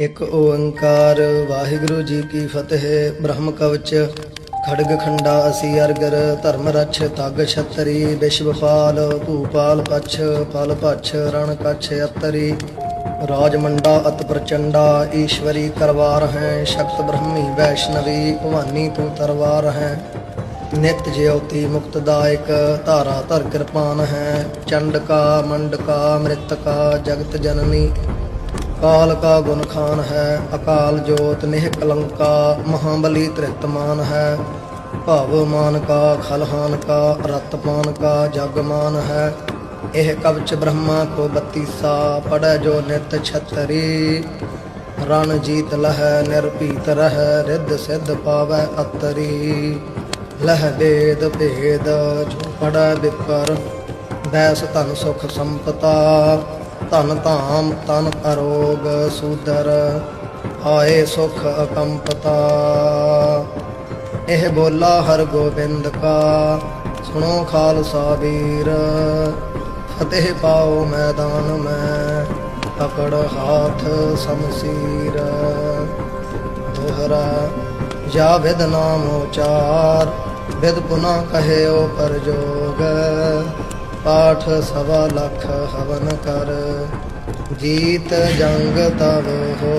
ਇੱਕ ਓੰਕਾਰ, ਵਾਹਿਗੁਰੂ ਜੀ ਕੀ ਫਤਿਹ, ਬ੍ਰਹਮ ਕਵਚ, ਖੜਗ ਖੰਡਾ, ਅਸੀ ਅਰਗਰ, ਧਰਮ ਰਛ, ਤਗ ਛਤਰੀ ਵਿਸ਼ਵਪਾਲ ਭੂਪਾਲ ਪਛ, ਪਲ ਪਛ, ਰਣ ਕਛ ਅਤਰੀ ਰਾਜ ਮੰਡਾ ਅਤ ਪ੍ਰਚੰਡਾ, ਈਸ਼ਵਰੀ ਕਰਵਾਰ ਹੈ, ਸ਼ਕਤ ਬ੍ਰਹਮੀ ਵੈਸ਼ਨਵੀ, ਭਵਾਨੀ ਤੂੰ ਤਰਵਾਰ ਹੈ, ਨਿਤ ਜਿਉਤੀ ਮੁਕਤਦਾਇਕ ਧਾਰਾ ਧਰ ਕਿਰਪਾਨ ਹੈ, ਚੰਡਕਾ, ਮੰਡਕਾ, ਮ੍ਰਿਤਕਾ, ਜਗਤ ਜਨਨੀ ਕਾਲ ਕਾ ਗੁਣ ਖਾਨ ਹੈ, ਅਕਾਲ ਜੋਤ ਨਿਹ ਕਲੰਕਾ, ਮਹਾਬਲੀ ਤ੍ਰਿਤਮਾਨ ਹੈ। ਭਵ ਮਾਨ ਕਾ ਖਲਹਾਨ ਕਾ ਰਤਮਾਨ ਕਾ ਜਗਮਾਨ ਹੈ। ਇਹ ਕਵਚ ਬ੍ਰਹਮਾ ਕੋ ਬਤੀਸਾ ਪੜੈ ਜੋ ਨਿਤ ਛਤਰੀ। ਰਣ ਜੀਤ ਲਹੈ, ਨਿਰਭੀਤ ਰਹਿ, ਰਿੱਧ ਸਿੱਧ ਪਾਵੈ ਅਤਰੀ। ਲਹਿ ਵੇਦ ਭੇਦ, ਜੋ ਪੜੈ ਵਿਪਰ, ਬੈਸ ਧਨ ਸੁਖ ਸੰਪਤਾ। ਧਨ ਧਾਮ ਤਨ ਅਰੋਗ ਸੂਦਰ ਆਏ ਸੁਖ ਅਕੰਪਤਾ। ਇਹ ਬੋਲਾ ਹਰ ਗੋਬਿੰਦ ਕਾ, ਸੁਣੋ ਖਾਲਸਾ ਵੀਰ। ਫਤਿਹ ਪਾਓ ਮੈਦਾਨ ਮੈਂ, ਪਕੜ ਹਾਥ ਸਮਸੀਰ। ਦੋਹਰਾ, ਜਾ ਵਿਦ ਨਾਮ ਉਚਾਰ ਵਿਦ ਪੁਨਾ ਕਹਿਓ ਪਰਜੋਗ। ਪਾਠ ਸਵਾ ਲੱਖ ਹਵਨ ਕਰ ਜੀਤ ਜੰਗ ਤਵ ਹੋ